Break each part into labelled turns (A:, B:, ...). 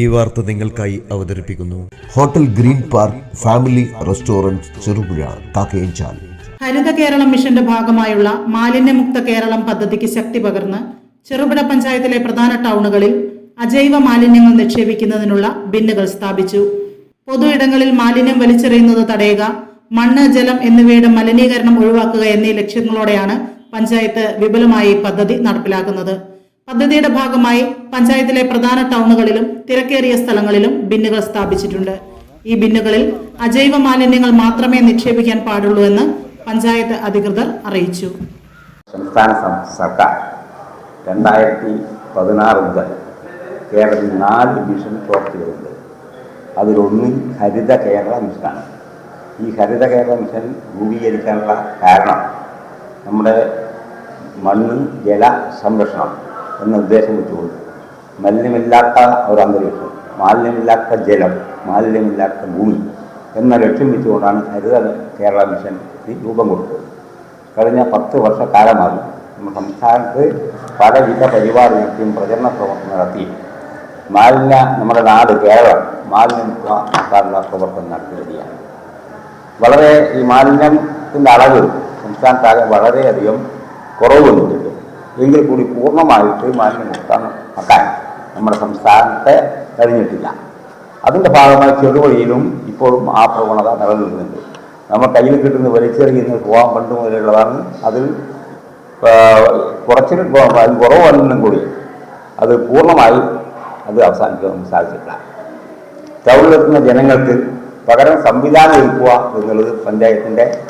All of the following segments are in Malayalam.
A: ഈ വാർത്ത നിങ്ങൾക്കായി അവതരിപ്പിക്കുന്നു.
B: Hotel green park family restaurant Cherupuzha Kakkayanchal.
C: Haritha Keralam മിഷന്റെ ഭാഗമായുള്ള മാലിന്യമുക്ത കേരളം പദ്ധതിക്ക് ശക്തി പകർന്ന് ചെറുപുഴ പഞ്ചായത്തിലെ പ്രധാന ടൗണുകളിൽ അജൈവ മാലിന്യങ്ങൾ നിക്ഷേപിക്കുന്നതിനുള്ള ബിന്നുകൾ സ്ഥാപിച്ചു. പൊതു ഇടങ്ങളിൽ മാലിന്യം വലിച്ചെറിയുന്നത് തടയുക മണ്ണ് ജലം എന്നിവയുടെ മലിനീകരണം ഒഴിവാക്കുക എന്നീ ലക്ഷ്യങ്ങളോടെയാണ് പഞ്ചായത്ത് വിപുലമായി പദ്ധതി നടപ്പിലാക്കുന്നത്. പദ്ധതിയുടെ ഭാഗമായി പഞ്ചായത്തിലെ പ്രധാന ടൗണുകളിലും തിരക്കേറിയ സ്ഥലങ്ങളിലും ബിന്നുകൾ സ്ഥാപിച്ചിട്ടുണ്ട്. ഈ ബിന്നുകളിൽ അജൈവ മാലിന്യങ്ങൾ മാത്രമേ നിക്ഷേപിക്കാൻ പാടുള്ളൂ എന്ന് പഞ്ചായത്ത് അധികൃതർ അറിയിച്ചു.
D: സംസ്ഥാന സർക്കാർ രണ്ടായിരത്തി പതിനാറ് മുതൽ കേരളത്തിൽ നാല് മിഷൻ പ്രവർത്തികളുണ്ട് അതിലൊന്ന് ഹരിത കേരള മിഷനാണ്. ഈ ഹരിത കേരള മിഷൻ രൂപീകരിക്കാനുള്ള കാരണം നമ്മുടെ മണ്ണ് ജല സംരക്ഷണം എന്ന ഉദ്ദേശം വെച്ചുകൊണ്ട്. മലിനമില്ലാത്ത ഒരു അന്തരീക്ഷം മാലിന്യമില്ലാത്ത ജലം മാലിന്യമില്ലാത്ത ഭൂമി എന്ന ലക്ഷ്യം വെച്ചുകൊണ്ടാണ് ഹരിത കേരള മിഷൻ രൂപം കൊടുത്തത്. കഴിഞ്ഞ പത്ത് വർഷക്കാലമായി നമ്മുടെ സംസ്ഥാനത്ത് പലവിധ പരിപാടികൾക്കും പ്രചരണ പ്രവർത്തനം നടത്തി. മാലിന്യ നമ്മുടെ നാട് കേരളം മാലിന്യമുക്തമാക്കാനുള്ള പ്രവർത്തനം നടത്തി വരികയാണ്. വളരെ ഈ മാലിന്യത്തിന്റെ അളവ് സംസ്ഥാനത്താകെ വളരെയധികം കുറവുണ്ട്. എങ്കിൽ കൂടി പൂർണമായിട്ട് മാലിന്യമുക്തമാക്കാൻ നമ്മുടെ സംസ്ഥാനത്തെ കഴിഞ്ഞിട്ടില്ല. അതിന്റെ ഭാഗമായി ചെറുവഴിയിലും ഇപ്പോഴും ആ പ്രവണത നിലനിൽക്കുന്നുണ്ട്. നമ്മൾ കയ്യിൽ കിട്ടുന്ന വലിച്ചെറിയുന്ന പോകാൻ പണ്ട് മുതലുള്ളതാണ്. അതിൽ ആ, കുറച്ചിന് കൊ- കുറവ് വന്നെങ്കിലും കൂടി അത് പൂർണമായി അത് അവസാനിക്കാൻ നമുക്ക് സാധിച്ചിട്ടില്ല. ടൗണിലെത്തുന്ന ജനങ്ങൾക്ക് പകരം സംവിധാനം ഒരുക്കുക എന്നുള്ളത് പഞ്ചായത്തിന്റെ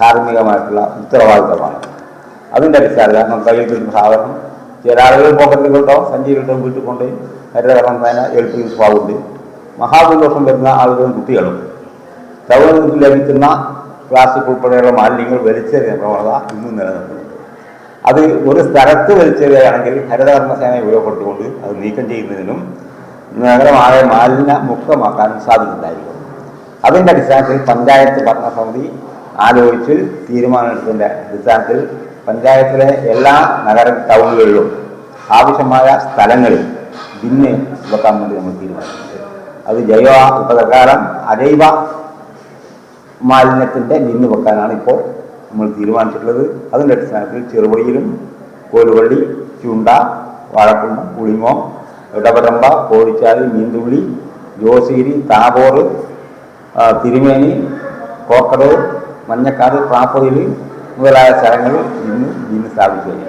D: ധാർമ്മികമായിട്ടുള്ള ഉത്തരവാദിത്തമാണ്. അതിന്റെ അടിസ്ഥാനത്തിൽ കാരണം കയ്യിൽ കിട്ടുന്ന സാധനം. ചില ആളുകൾ പോക്കറ്റിൽ പോക്കറ്റിലിട്ടോ സഞ്ചിയിലിട്ടോ വീട്ടിൽ കൊണ്ട് കാരണം തന്നെ ഏൽപ്പിക്കുന്ന സ്വഭാവമുണ്ട്. മഹാഭൂരിപക്ഷം വരുന്ന ആളുകളും കുട്ടികളും. തവണ ലഭിക്കുന്ന പ്ലാസ്റ്റിക് ഉൾപ്പെടെയുള്ള മാലിന്യങ്ങൾ വലിച്ചെറിയുന്ന പ്രവണത ഇന്നും നിലനിൽക്കുന്നുണ്ട് അത് ഒരു സ്ഥലത്ത് വലിച്ചെറിയുകയാണെങ്കിൽ ഹരിതകർമ്മസേനയെ ഉപയോഗപ്പെടുത്തിക്കൊണ്ട് അത് നീക്കം ചെയ്യുന്നതിനും നഗരമായ മാലിന്യ മുക്തമാക്കാനും സാധിക്കുന്നതായിരിക്കും. അതിന്റെ അടിസ്ഥാനത്തിൽ പഞ്ചായത്ത് ഭരണസമിതി ആലോചിച്ച് തീരുമാനമെടുത്തതിന്റെ അടിസ്ഥാനത്തിൽ പഞ്ചായത്തിലെ എല്ലാ നഗര ടൗണുകളിലും ആവശ്യമായ സ്ഥലങ്ങളിൽ ബിന്ന് വെക്കാൻ വേണ്ടി നമ്മൾ തീരുമാനിച്ചിട്ടുണ്ട് അത് ജൈവ തൽക്കാലം അജൈവ മാലിന്യത്തിന്റെ ബിന്ന് വെക്കാനാണ് ഇപ്പോൾ നമ്മൾ തീരുമാനിച്ചിട്ടുള്ളത്. അതിന്റെ അടിസ്ഥാനത്തിൽ ചെറുപടിയിലും കോലുവള്ളി ചുണ്ട വാഴക്കുണ്ണം പുളിമോ ഇടപരമ്പ കോഴിച്ചാലി മീന്തുള്ളി ജോസീരി താബോറ് തിരുമേനി കോക്കട് മഞ്ഞക്കാട് പ്രാപ്പൊയിൽ മുതലായ സ്ഥലങ്ങളിൽ ഇന്ന് ബില്ല് സ്ഥാപിക്കുകയില്ല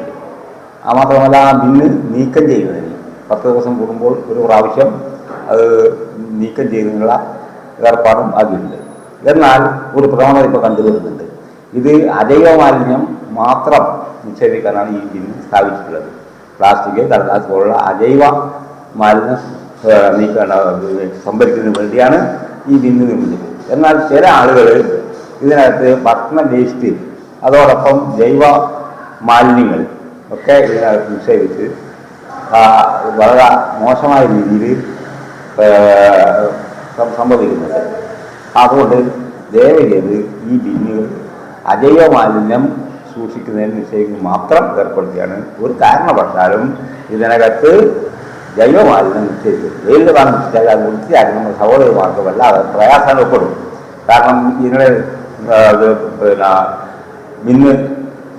D: ആ മാത്രമല്ല ആ ബില്ല് നീക്കം ചെയ്യുന്നതിന് പത്ത് ദിവസം കൂടുമ്പോൾ ഒരു പ്രാവശ്യം അത് നീക്കം ചെയ്യുന്നതിനുള്ള ഏർപ്പാടും ആക്കിയിട്ടുണ്ട് എന്നാൽ ഒരു പ്രവണത ഇപ്പോൾ കണ്ടുവരുന്നുണ്ട്. ഇത് അജൈവ മാലിന്യം മാത്രം നിക്ഷേപിക്കാനാണ് ഈ ബില്ല് സ്ഥാപിച്ചിട്ടുള്ളത്. പ്ലാസ്റ്റിക് കടലാസ് പോലുള്ള അജൈവ മാലിന്യം നീക്കേണ്ട സംഭരിക്കുന്നതിന് വേണ്ടിയാണ് ഈ ബില്ല് നിർമ്മിച്ചത്. എന്നാൽ ചില ആളുകൾ ഇതിനകത്ത് ഭക്ഷണ വേസ്റ്റ് അതോടൊപ്പം ജൈവ മാലിന്യങ്ങൾ ഒക്കെ ഇതിനകത്ത് നിക്ഷേപിച്ച് വളരെ മോശമായ രീതിയിൽ സംഭവിക്കുന്നുണ്ട്. അതുകൊണ്ട് ദയവ് ഈ ബിന്നുകൾ അജൈവ മാലിന്യം സൂക്ഷിക്കുന്നതിന് നിശ്ചയിക്കുന്നത് മാത്രം ഏർപ്പെടുത്തിയാണ്. ഒരു കാരണവശാലും ഇതിനകത്ത് ജൈവ മാലിന്യം നിശ്ചയിക്കും വെയിൽ വേണം നിശ്ചയിച്ചാൽ അത് വൃത്തിയാക്കി നമ്മുടെ സഹോദരിമാർക്ക് വല്ലാതെ പ്രയാസം ഏർപ്പെടും കാരണം ഇതിനെ പിന്നെ മിന്ന്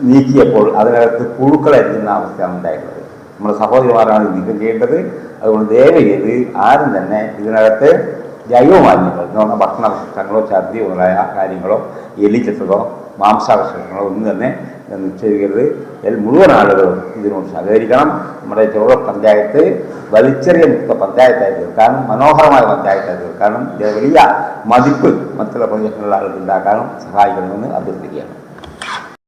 D: നീക്കിയപ്പോൾ അതിനകത്ത് പുഴുക്കളരിക്കുന്ന അവസ്ഥയാണ് ഉണ്ടായിരുന്നത്. നമ്മുടെ സഹോദരിമാരാണ് നീക്കം ചെയ്യേണ്ടത്. അതുകൊണ്ട് ദയവ് ആരും തന്നെ ഇതിനകത്ത് ജൈവമാലിന്യങ്ങൾ എന്ന് പറഞ്ഞാൽ ഭക്ഷണാവശിഷ്ടങ്ങളോ ഛർദി മുതലായ കാര്യങ്ങളോ എലിച്ചതോ മാംസാവശിഷ്ടങ്ങളോ ഒന്നും തന്നെ ഇതിൽ മുഴുവൻ ആളുകളും ഇതിനോട് സഹകരിക്കണം. നമ്മുടെ ചെറുപുഴ പഞ്ചായത്ത് വലിച്ചെറിയ മുക്ത പഞ്ചായത്തായി തീർക്കാനും മനോഹരമായ പഞ്ചായത്തായി തീർക്കാനും വലിയ മതിപ്പ് മറ്റുള്ള പ്രദേശങ്ങളിലുള്ള ആളുകൾ ഉണ്ടാക്കാനും സഹായിക്കണമെന്ന് അഭ്യർത്ഥിക്കുകയാണ്.